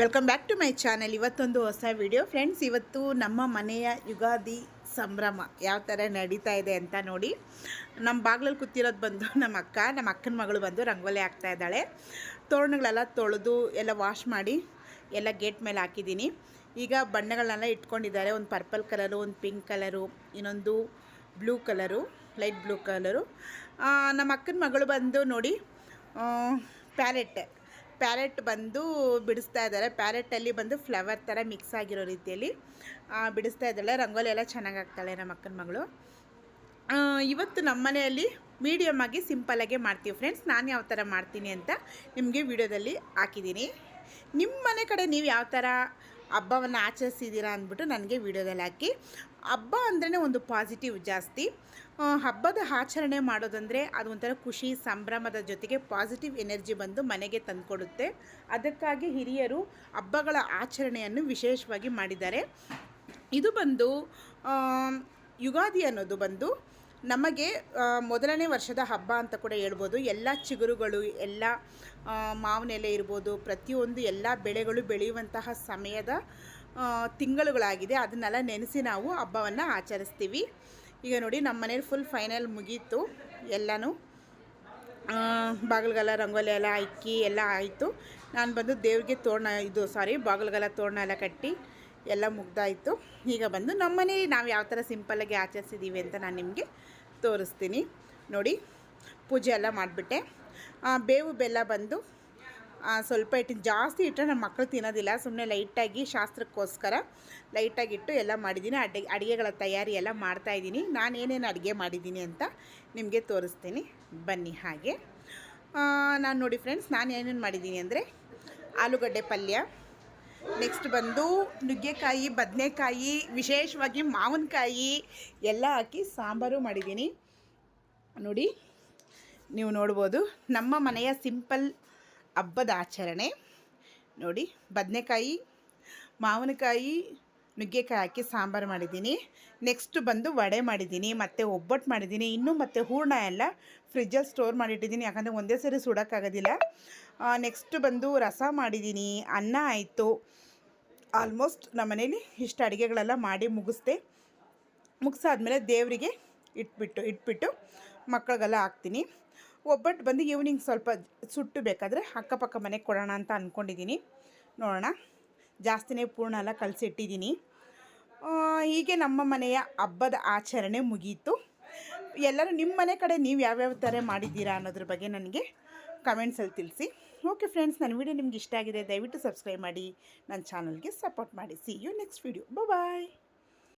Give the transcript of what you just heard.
Welcome back to my channel ಇವತ್ತೊಂದು ಹೊಸ video friends ಇವತ್ತು ನಮ್ಮ ಮನೆಯ ಯುಗಾದಿ ಸಂಭ್ರಮ ಯಾವ ಥರ ನಡೀತಾ ಇದೆ ಅಂತ ನೋಡಿ. ನಮ್ಮ ಬಾಗ್ಲಲ್ಲಿ ಕೂತಿರೋದು ಬಂದು ನಮ್ಮ ಅಕ್ಕ, ನಮ್ಮ ಅಕ್ಕನ ಮಗಳು ಬಂದು ರಂಗೋಲಿ ಹಾಕ್ತಾ ಇದ್ದಾಳೆ. ತೋರಣಗಳೆಲ್ಲ ತೊಳೆದು ಎಲ್ಲ ವಾಶ್ ಮಾಡಿ ಎಲ್ಲ ಗೇಟ್ ಮೇಲೆ ಹಾಕಿದ್ದೀನಿ. ಈಗ ಬಣ್ಣಗಳನ್ನೆಲ್ಲ ಇಟ್ಕೊಂಡಿದ್ದಾರೆ. ಒಂದು ಪರ್ಪಲ್ ಕಲರು ಒಂದು ಪಿಂಕ್ ಕಲರು ಇನ್ನೊಂದು blue colour light blue colour ನಮ್ಮ ಅಕ್ಕನ ಮಗಳು ಬಂದು ನೋಡಿ ಪ್ಯಾಲೆಟ್ ಪ್ಯಾರೆಟ್ ಬಂದು ಬಿಡಿಸ್ತಾ ಇದ್ದಾರೆ. ಪ್ಯಾರೆಟಲ್ಲಿ ಬಂದು ಫ್ಲವರ್ ಥರ ಮಿಕ್ಸ್ ಆಗಿರೋ ರೀತಿಯಲ್ಲಿ ಬಿಡಿಸ್ತಾ ಇದ್ದಾಳೆ. ರಂಗೋಲಿ ಎಲ್ಲ ಚೆನ್ನಾಗಿ ಆಗ್ತಾಳೆ ನಮ್ಮ ಅಕ್ಕನ ಮಗಳು. ಇವತ್ತು ನಮ್ಮ ಮನೆಯಲ್ಲಿ ಮೀಡಿಯಮ್ ಆಗಿ ಸಿಂಪಲ್ಲಾಗೆ ಮಾಡ್ತೀವಿ ಫ್ರೆಂಡ್ಸ್ ನಾನು ಯಾವ ಥರ ಮಾಡ್ತೀನಿ ಅಂತ ನಿಮಗೆ ವಿಡಿಯೋದಲ್ಲಿ ಹಾಕಿದ್ದೀನಿ. ನಿಮ್ಮ ಮನೆ ಕಡೆ ನೀವು ಯಾವ ಥರ ಹಬ್ಬವನ್ನು ಆಚರಿಸಿದ್ದೀರಾ ಅಂದ್ಬಿಟ್ಟು ನನಗೆ ವಿಡಿಯೋದಲ್ಲಿ ಹಾಕಿ. ಹಬ್ಬ ಅಂದ್ರೇ ಒಂದು ಪಾಸಿಟಿವ್ ಜಾಸ್ತಿ. ಹಬ್ಬದ ಆಚರಣೆ ಮಾಡೋದಂದರೆ ಅದು ಒಂಥರ ಖುಷಿ, ಸಂಭ್ರಮದ ಜೊತೆಗೆ ಪಾಸಿಟಿವ್ ಎನರ್ಜಿ ಬಂದು ಮನೆಗೆ ತಂದುಕೊಡುತ್ತೆ. ಅದಕ್ಕಾಗಿ ಹಿರಿಯರು ಹಬ್ಬಗಳ ಆಚರಣೆಯನ್ನು ವಿಶೇಷವಾಗಿ ಮಾಡಿದ್ದಾರೆ. ಇದು ಬಂದು ಯುಗಾದಿ ಅನ್ನೋದು ಬಂದು ನಮಗೆ ಮೊದಲನೇ ವರ್ಷದ ಹಬ್ಬ ಅಂತ ಕೂಡ ಹೇಳ್ಬೋದು. ಎಲ್ಲ ಚಿಗುರುಗಳು ಎಲ್ಲ ಮಾವನೆಲೆ ಮಾವಿನ ಇರ್ಬೋದು ಪ್ರತಿಯೊಂದು ಎಲ್ಲ ಬೆಳೆಗಳು ಬೆಳೆಯುವಂತಹ ಸಮಯದ ತಿಂಗಳುಗಳಾಗಿದೆ. ಅದನ್ನೆಲ್ಲ ನೆನೆಸಿ ನಾವು ಹಬ್ಬವನ್ನು ಆಚರಿಸ್ತೀವಿ. ಈಗ ನೋಡಿ ನಮ್ಮ ಮನೇಲಿ ಫುಲ್ ಫೈನಲ್ ಮುಗೀತು. ಎಲ್ಲನೂ ಆ, ಬಾಗಿಲ್ಗೆಲ್ಲ ರಂಗೋಲಿ ಎಲ್ಲ ಅಕ್ಕಿ ಎಲ್ಲ ಆಯಿತು. ನಾನು ಬಂದು ದೇವ್ರಿಗೆ ತೋರಣ ಇದು ಸಾರಿ ಬಾಗಿಲ್ಗೆಲ್ಲ ತೋರಣ ಎಲ್ಲ ಕಟ್ಟಿ ಎಲ್ಲ ಮುಗ್ದಾಯಿತು. ಈಗ ಬಂದು ನಮ್ಮ ಮನೇಲಿ ನಾವು ಯಾವ ಥರ ಸಿಂಪಲ್ಲಾಗಿ ಆಚರಿಸಿದ್ದೀವಿ ಅಂತ ನಾನು ನಿಮಗೆ ತೋರಿಸ್ತೀನಿ. ನೋಡಿ, ಪೂಜೆ ಎಲ್ಲ ಮಾಡಿಬಿಟ್ಟೆ. ಬೇವು ಬೆಲ್ಲ ಬಂದು ಸ್ವಲ್ಪ ಇಟ್ಟು ಜಾಸ್ತಿ ಇಟ್ಟರೆ ನಮ್ಮ ಮಕ್ಕಳು ತಿನ್ನೋದಿಲ್ಲ ಸುಮ್ಮನೆ ಲೈಟಾಗಿ ಶಾಸ್ತ್ರಕ್ಕೋಸ್ಕರ ಲೈಟಾಗಿಟ್ಟು ಎಲ್ಲ ಮಾಡಿದ್ದೀನಿ. ಅಡುಗೆ ಅಡುಗೆಗಳ ತಯಾರಿ ಎಲ್ಲ ಮಾಡ್ತಾಯಿದ್ದೀನಿ ನಾನು ಏನೇನು ಅಡುಗೆ ಮಾಡಿದ್ದೀನಿ ಅಂತ ನಿಮಗೆ ತೋರಿಸ್ತೀನಿ. ಬನ್ನಿ ಹಾಗೆ. ನಾನು ನೋಡಿ ಫ್ರೆಂಡ್ಸ್ ನಾನು ಏನೇನು ಮಾಡಿದ್ದೀನಿ ಅಂದರೆ ಆಲೂಗಡ್ಡೆ ಪಲ್ಯ ನೆಕ್ಸ್ಟ್ ಬಂದು ನುಗ್ಗೆಕಾಯಿ, ಬದನೆಕಾಯಿ, ವಿಶೇಷವಾಗಿ ಮಾವಿನಕಾಯಿ ಎಲ್ಲ ಹಾಕಿ ಸಾಂಬಾರು ಮಾಡಿದ್ದೀನಿ. ನೋಡಿ, ನೀವು ನೋಡ್ಬೋದು, ನಮ್ಮ ಮನೆಯ ಸಿಂಪಲ್ ಹಬ್ಬದ ಆಚರಣೆ. ನೋಡಿ, ಬದನೆಕಾಯಿ, ಮಾವಿನಕಾಯಿ ನುಗ್ಗೆಕಾಯಿ ಹಾಕಿ ಸಾಂಬಾರು ಮಾಡಿದ್ದೀನಿ. ನೆಕ್ಸ್ಟ್ ಬಂದು ವಡೆ ಮಾಡಿದ್ದೀನಿ, ಮತ್ತು ಒಬ್ಬಟ್ಟು ಮಾಡಿದ್ದೀನಿ, ಇನ್ನೂ ಮತ್ತು ಹೂರ್ಣ ಎಲ್ಲ ಫ್ರಿಜ್ಜಲ್ಲಿ ಸ್ಟೋರ್ ಮಾಡಿಟ್ಟಿದ್ದೀನಿ, ಯಾಕಂದರೆ ಒಂದೇ ಸರಿ ಸುಡೋಕ್ಕಾಗೋದಿಲ್ಲ. ನೆಕ್ಸ್ಟ್ ಬಂದು ರಸ ಮಾಡಿದ್ದೀನಿ, ಅನ್ನ ಆಯಿತು. ಆಲ್ಮೋಸ್ಟ್ ನಮ್ಮ ಮನೇಲಿ ಇಷ್ಟು ಅಡುಗೆಗಳೆಲ್ಲ ಮಾಡಿ ಮುಗಿಸ್ದೆ. ಮುಗಿಸಾದ್ಮೇಲೆ ದೇವರಿಗೆ ಇಟ್ಬಿಟ್ಟು ಇಟ್ಬಿಟ್ಟು ಮಕ್ಕಳಿಗೆಲ್ಲ ಹಾಕ್ತೀನಿ. ಒಬ್ಬಟ್ಟು ಬಂದು ಈವ್ನಿಂಗ್ ಸ್ವಲ್ಪ ಸುಟ್ಟು ಬೇಕಾದರೆ ಅಕ್ಕಪಕ್ಕ ಮನೆಗೆ ಕೊಡೋಣ ಅಂತ ಅಂದ್ಕೊಂಡಿದ್ದೀನಿ ನೋಡೋಣ. ಜಾಸ್ತಿನೇ ಪೂರ್ಣ ಎಲ್ಲ ಕಲಿಸಿಟ್ಟಿದ್ದೀನಿ ಹೀಗೆ ನಮ್ಮ ಮನೆಯ ಹಬ್ಬದ ಆಚರಣೆ ಮುಗೀತು. ಎಲ್ಲರೂ ನಿಮ್ಮ ಮನೆ ಕಡೆ ನೀವು ಯಾವ್ಯಾವ ಥರ ಮಾಡಿದ್ದೀರಾ ಅನ್ನೋದ್ರ ಬಗ್ಗೆ ನನಗೆ ಕಮೆಂಟ್ಸಲ್ಲಿ ತಿಳಿಸಿ. ಓಕೆ ಫ್ರೆಂಡ್ಸ್ ನನ್ನ ವಿಡಿಯೋ ನಿಮ್ಗೆ ಇಷ್ಟ ಆಗಿದೆ, ದಯವಿಟ್ಟು ಸಬ್ಸ್ಕ್ರೈಬ್ ಮಾಡಿ, ನನ್ನ ಚಾನಲ್ಗೆ ಸಪೋರ್ಟ್ ಮಾಡಿ. See you next video bye